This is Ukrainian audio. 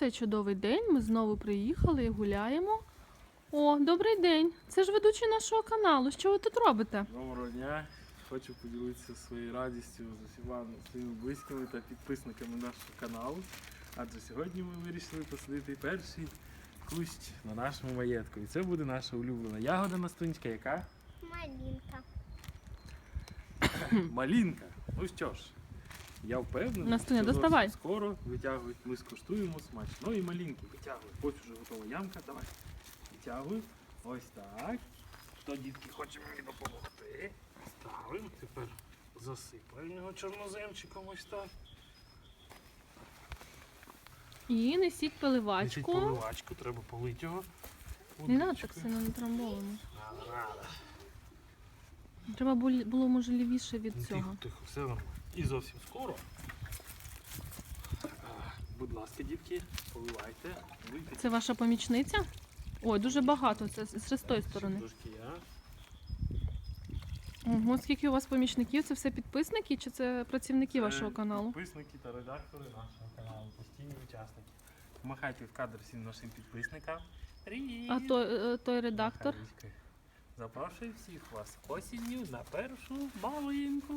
цей чудовий день ми знову приїхали і гуляємо. О, добрий день! Це ж ведучий нашого каналу. Що ви тут робите? Доброго дня! Хочу поділитися своєю радістю з усіма своїми близькими та підписниками нашого каналу. Адже сьогодні ми вирішили посадити перший кущ на нашому маєтку. І це буде наша улюблена ягода настунська, яка Малинка. малінка. Ну що ж, я впевнений, Настуня, що зовсім доставай. скоро витягують. Ми скуштуємо смачної малінки. Витягуй. Ось уже готова ямка. Давай. Витягуй. Ось так. Хто дітки хоче мені допомогти? Ставимо. Тепер засипаємо його чорноземчиком ось так. І несіть Несіть поливачку. поливачку, треба полити його. Не треба Водичкою. так сильно натрамбовано. Надо, надо. Треба було, може лівіше від цього. Тихо, тихо, все нормально. І зовсім скоро. Будь ласка, дітки, поливайте. Вийдіть. Це ваша помічниця? Ой, дуже багато. Це з з шестої сторони. Ого, скільки у вас помічників? Це все підписники чи це працівники Це вашого каналу? Підписники та редактори нашого каналу, постійні учасники. Помахайте в кадр всім нашим підписникам. Привіт! А той, е, той редактор? Махайлички. Запрошую всіх вас осінню на першу малинку.